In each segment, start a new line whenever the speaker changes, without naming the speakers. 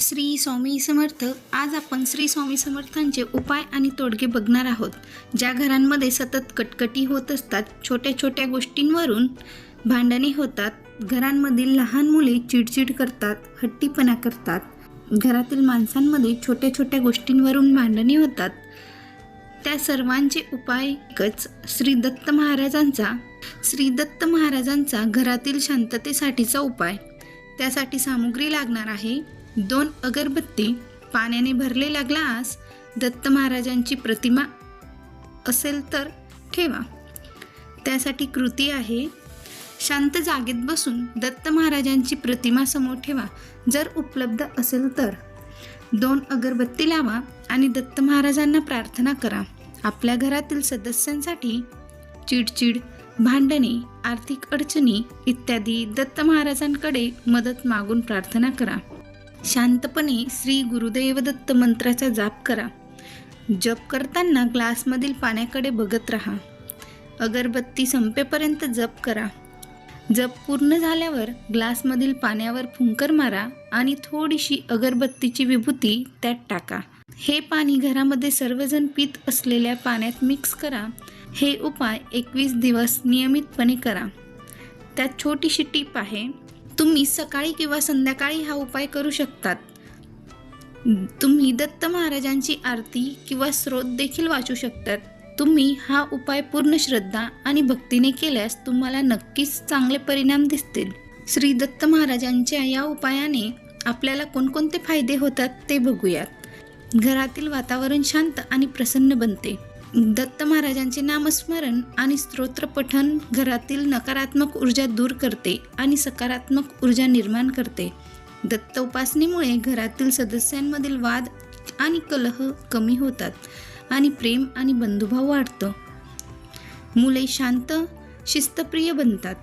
श्री स्वामी समर्थ आज आपण श्री स्वामी समर्थांचे उपाय आणि तोडगे बघणार आहोत. ज्या घरांमध्ये सतत कटकटी होत असतात छोट्या छोट्या गोष्टींवरून भांडणे होतात घरांमधील लहान मुले चिडचिड करतात हट्टीपणा करतात घरातील माणसांमध्ये छोट्या छोट्या गोष्टींवरून भांडणे होतात त्या सर्वांचे उपाय एकच श्री दत्त महाराजांचा. श्री दत्त महाराजांचा घरातील शांततेसाठीचा उपाय. त्यासाठी सामुग्री लागणार आहे. दोन अगरबत्ती पाण्याने भरलेला ग्लास दत्त महाराजांची प्रतिमा असेल तर ठेवा. त्यासाठी कृती आहे. शांत जागेत बसून दत्त महाराजांची प्रतिमा समोर ठेवा जर उपलब्ध असेल तर. दोन अगरबत्ती लावा आणि दत्त महाराजांना प्रार्थना करा. आपल्या घरातील सदस्यांसाठी चिडचिड भांडणे आर्थिक अडचणी इत्यादी दत्त महाराजांकडे मदत मागून प्रार्थना करा. शांतपणे श्री गुरुदेवदत्त मंत्राचा जाप करा. जप करताना ग्लासमधील पाण्याकडे बघत राहा. अगरबत्ती संपेपर्यंत जप करा. जप पूर्ण झाल्यावर ग्लासमधील पाण्यावर फुंकर मारा आणि थोडीशी अगरबत्तीची विभूती त्यात टाका. हे पाणी घरामध्ये सर्वजण पित असलेल्या पाण्यात मिक्स करा. हे उपाय एकवीस दिवस नियमितपणे करा. त्यात छोटीशी टीप आहे. तुम्ही सकाळी किंवा संध्याकाळी हा उपाय करू शकतात. तुम्ही दत्त महाराजांची आरती किंवा स्रोत देखील वाचू शकतात. तुम्ही हा उपाय पूर्ण श्रद्धा आणि भक्तीने केल्यास तुम्हाला नक्कीच चांगले परिणाम दिसतील. श्री दत्त महाराजांच्या या उपायाने आपल्याला कोणकोणते फायदे होतात ते बघूयात. घरातील वातावरण शांत आणि प्रसन्न बनते. दत्त महाराजांचे नामस्मरण आणि स्तोत्रपठन घरातील नकारात्मक ऊर्जा दूर करते आणि सकारात्मक ऊर्जा निर्माण करते. दत्त उपासनेमुळे घरातील सदस्यांमधील वाद आणि कलह कमी होतात आणि प्रेम आणि बंधुभाव वाढतं. मुले शांत शिस्तप्रिय बनतात.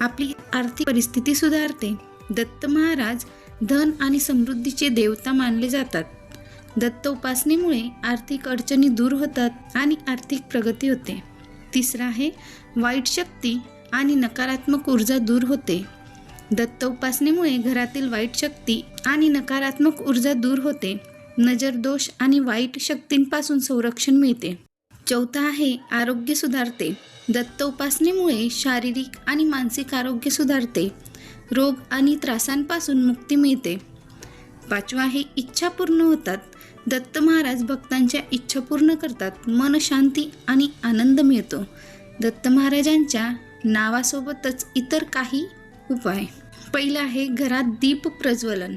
आपली आर्थिक परिस्थिती सुधारते. दत्त महाराज धन आणि समृद्धीचे देवता मानले जातात. दत्त उपासनेमुळे आर्थिक अडचणी दूर होतात आणि आर्थिक प्रगती होते. तिसरा आहे वाईट शक्ती आणि नकारात्मक ऊर्जा दूर होते. दत्त उपासनेमुळे घरातील वाईट शक्ती आणि नकारात्मक ऊर्जा दूर होते. नजर दोष आणि वाईट शक्तींपासून संरक्षण मिळते. चौथा आहे आरोग्य सुधारते. दत्त उपासनेमुळे शारीरिक आणि मानसिक आरोग्य सुधारते. रोग आणि त्रासांपासून मुक्ती मिळते. पाचवा आहे इच्छा पूर्ण होतात. दत्त महाराज भक्तांच्या इच्छा पूर्ण करतात. मन शांती आणि आनंद मिळतो. दत्त महाराजांच्या नावासोबतच इतर काही उपाय. पहिला आहे घरात दीप प्रज्वलन.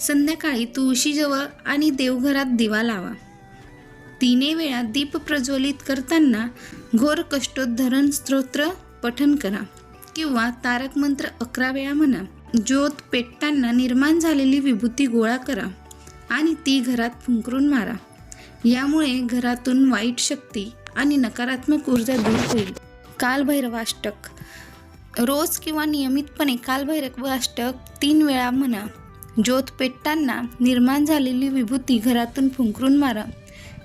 संध्याकाळी तुळशीजवळ आणि देवघरात दिवा लावा. तिने वेळा दीप प्रज्वलित करताना घोर कष्टोद्धरण स्तोत्र पठन करा. किंवा तारक मंत्र अकरा वेळा म्हणा. ज्योत पेटताना निर्माण झालेली विभूती गोळा करा आणि ती घरात फुंकरून मारा. यामुळे घरातून वाईट शक्ती आणि नकारात्मक ऊर्जा दूर होईल. कालभैरवाष्टक. रोज किंवा नियमितपणे कालभैरवाष्टक तीन वेळा म्हणा. ज्योत पेटताना निर्माण झालेली विभूती घरातून फुंकरून मारा.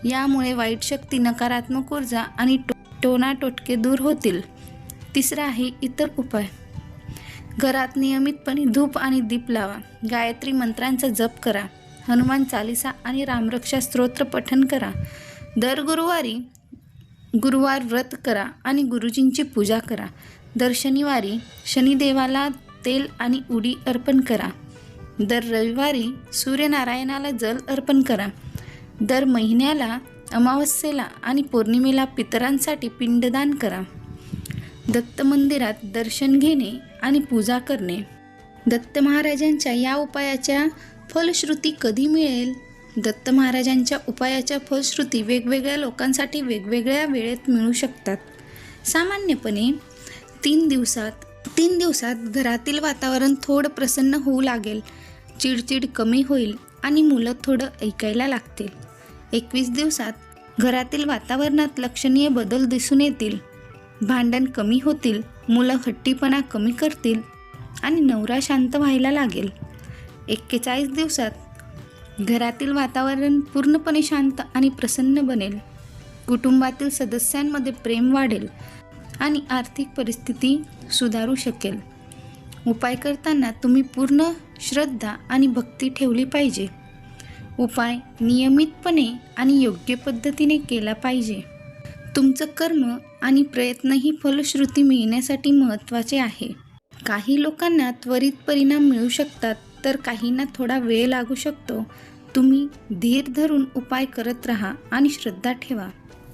यामुळे वाईट शक्ती नकारात्मक ऊर्जा आणि टो टोनाटोटके दूर होतील. तिसरा आहे इतर उपाय. घरात नियमितपणे धूप आणि दीप लावा. गायत्री मंत्रांचा जप करा. हनुमान चालिसा आणि रामरक्षा स्तोत्र पठन करा. दर गुरुवारी गुरुवार व्रत करा आणि गुरुजींची पूजा करा. दर शनिवारी शनिदेवाला तेल आणि उडी अर्पण करा. दर रविवारी सूर्यनारायणाला जल अर्पण करा. दर महिन्याला अमावस्येला आणि पौर्णिमेला पितरांसाठी पिंडदान करा. दत्त मंदिरात दर्शन घेणे आणि पूजा करणे. दत्त महाराजांच्या या उपायाच्या फलश्रुती कधी मिळेल? दत्त महाराजांच्या उपायाच्या फलश्रुती वेगवेगळ्या लोकांसाठी वेगवेगळ्या वेळेत मिळू शकतात. सामान्यपणे तीन दिवसात तीन दिवसात घरातील वातावरण थोडं प्रसन्न होऊ लागेल. चिडचिड कमी होईल आणि मुलं थोडं ऐकायला लागतील. एकवीस दिवसात घरातील वातावरणात लक्षणीय बदल दिसून येतील. भांडण कमी होतील मुलं हट्टीपणा कमी करतील आणि नवरा शांत व्हायला लागेल. एक्केचाळीस दिवसात घरातील वातावरण पूर्णपणे शांत आणि प्रसन्न बनेल. कुटुंबातील सदस्यांमध्ये प्रेम वाढेल आणि आर्थिक परिस्थिती सुधारू शकेल. उपाय करताना तुम्ही पूर्ण श्रद्धा आणि भक्ती ठेवली पाहिजे. उपाय नियमितपणे आणि योग्य पद्धतीने केला पाहिजे. तुमचं कर्म आणि प्रयत्नही फलश्रुती मिळण्यासाठी महत्त्वाचे आहे. काही लोकांना त्वरित परिणाम मिळू शकतात तर काहींना थोडा वेळ लागू शकतो. तुम्ही धीर धरून उपाय करत राहा आणि श्रद्धा ठेवा.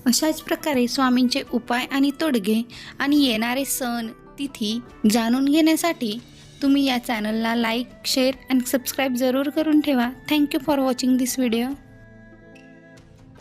अशाच प्रकारे स्वामींचे उपाय आणि तोडगे आणि येणारे सण तिथी जाणून घेण्यासाठी तुम्ही या चॅनलला लाईक शेअर आणि सबस्क्राईब जरूर करून ठेवा. Thank you for watching this video.